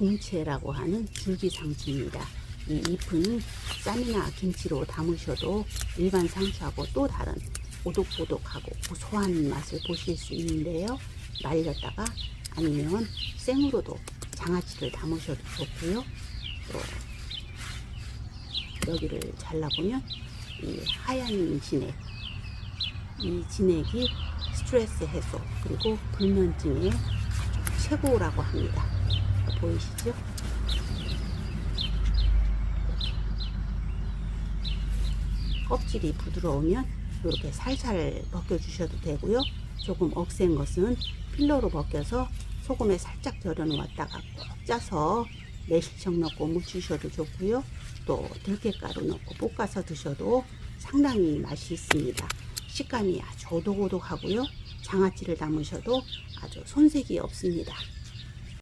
봄채라고 하는 줄기 상추입니다. 이 잎은 쌈이나 김치로 담으셔도 일반 상추하고 또 다른 오독오독하고 고소한 맛을 보실 수 있는데요. 말렸다가 아니면 생으로도 장아찌를 담으셔도 좋고요. 또 여기를 잘라보면 이 하얀 진액, 이 진액이 스트레스 해소 그리고 불면증에 아주 최고라고 합니다. 보이시죠? 껍질이 부드러우면 이렇게 살살 벗겨주셔도 되고요. 조금 억센 것은 필러로 벗겨서 소금에 살짝 절여 놓았다가 꼭 짜서 매실청 넣고 무치셔도 좋고요. 또 들깨가루 넣고 볶아서 드셔도 상당히 맛이 있습니다. 식감이 아주 오독오독하고요. 장아찌를 담으셔도 아주 손색이 없습니다.